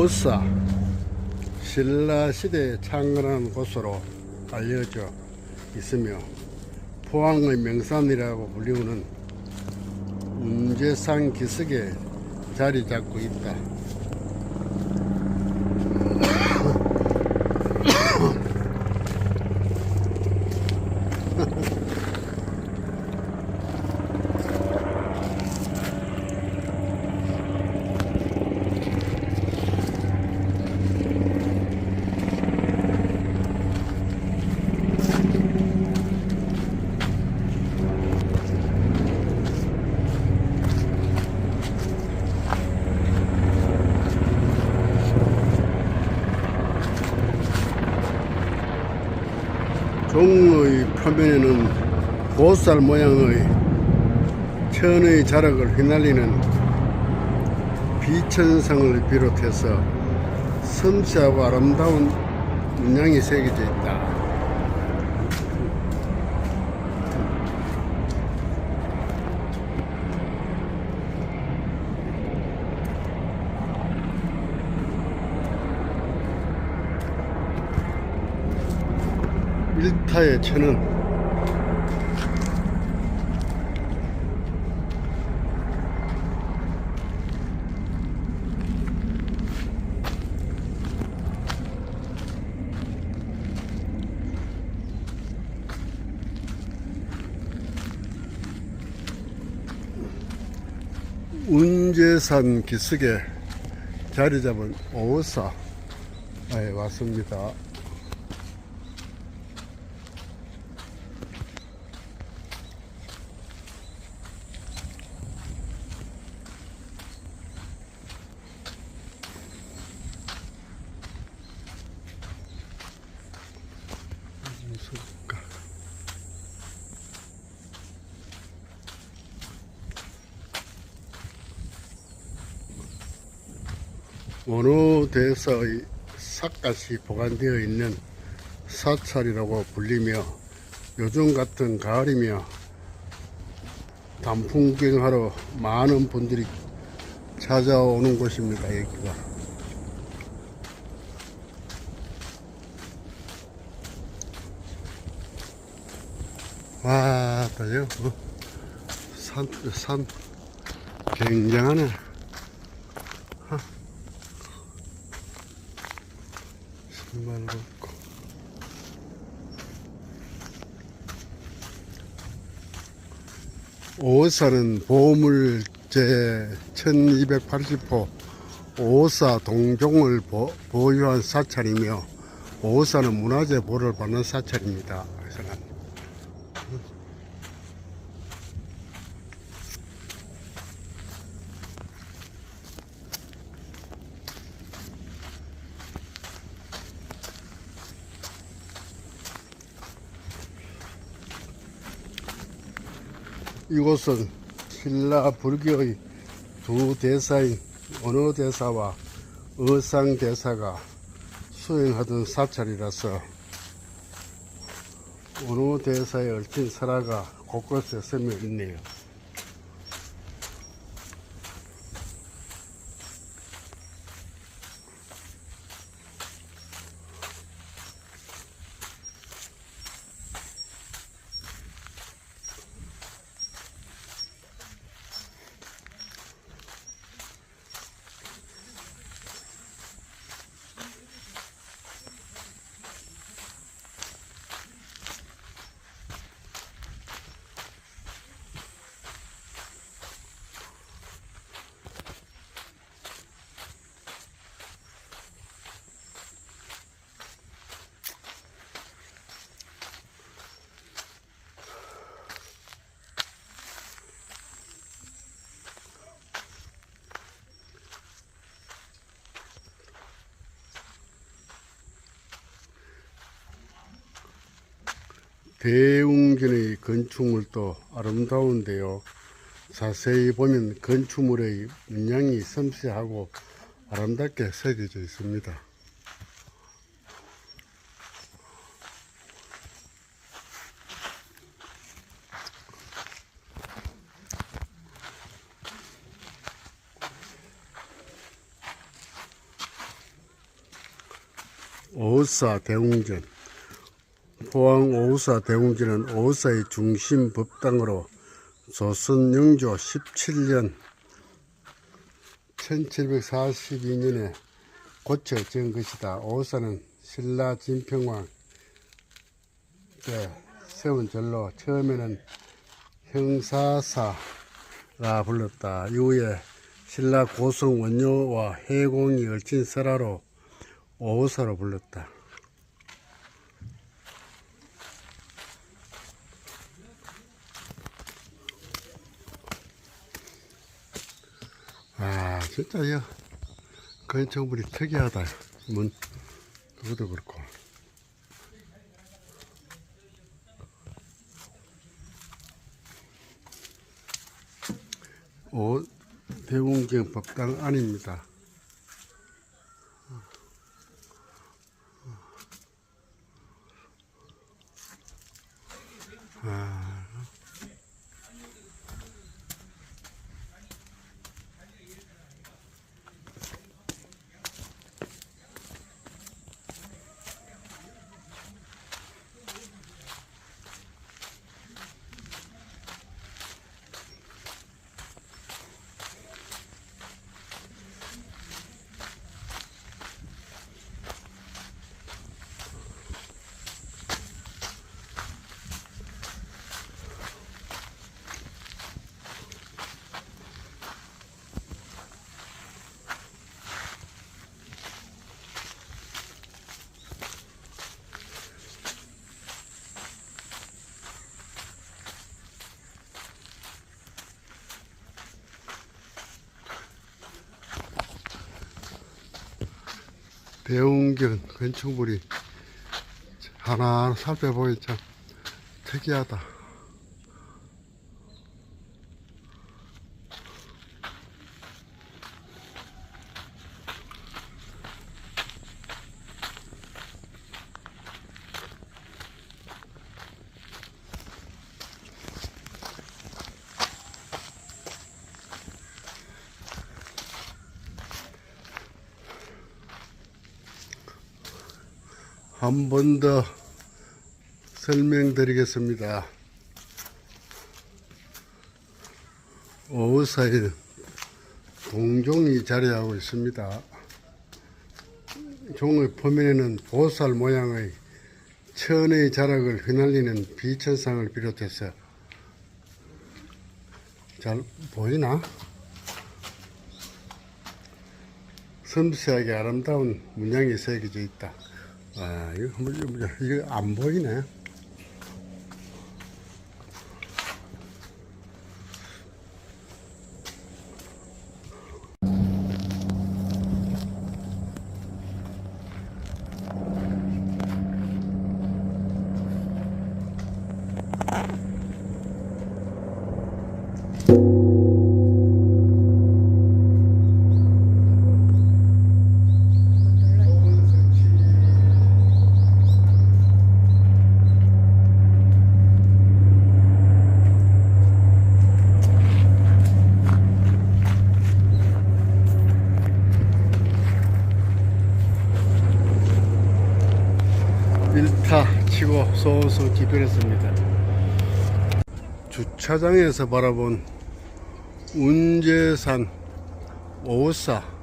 오사 신라 시대에 창건한 곳으로 알려져 있으며 포항의 명산이라고 불리우는 운제산 기슭에 자리 잡고 있다. 종의 표면에는 보살 모양의 천의 자락을 휘날리는 비천성을 비롯해서 섬세하고 아름다운 문양이 새겨져 있다. 일타의 천은 운제산 기슭에 자리 잡은 오사에 왔습니다. 원호대사의 삿갓이 보관되어 있는 사찰이라고 불리며 요즘 같은 가을이며 단풍 구경하러 많은 분들이 찾아오는 곳입니다. 여기가. 와, 다요. 어, 산, 산, 굉장하네. 벗고 오사는 보물제 1280호 오사 동종을 보, 보유한 사찰이며 오사는 문화재 보를 받는 사찰입니다. 그래서 이곳은 신라 불교의 두 대사인 원어 대사와 의상 대사가 수행하던 사찰이라서 원어 대사의 얽힌 설화가 곳곳에 스며 있네요. 대웅전의 건축물도 아름다운데요. 자세히 보면 건축물의 문양이 섬세하고 아름답게 새겨져 있습니다. 오우사 대웅전 포항 오우사 대웅전은 오우사의 중심 법당으로 조선 영조 17년 1742년에 고쳐 지은 것이다. 오우사는 신라 진평왕 때 세운 절로 처음에는 형사사라 불렀다. 이후에 신라 고성 원효와 해공이 얽힌 설화로 오우사로 불렀다. 진짜, 야, 건축물이 특이하다. 문, 그것도 그렇고. 오, 대웅경 법당 안입니다. 대웅경 건축물이 하나 살펴보니 참 특이하다. 한 번 더 설명드리겠습니다. 오후사에 동종이 자리하고 있습니다. 종의 표면에는 보살 모양의 천의 자락을 휘날리는 비천상을 비롯해서 잘 보이나? 섬세하게 아름다운 문양이 새겨져 있다. 아, 이거 한번 이거 안 보이네. 일타 치고 소소 기별했습니다. 주차장에서 바라본 운제산 오사 아,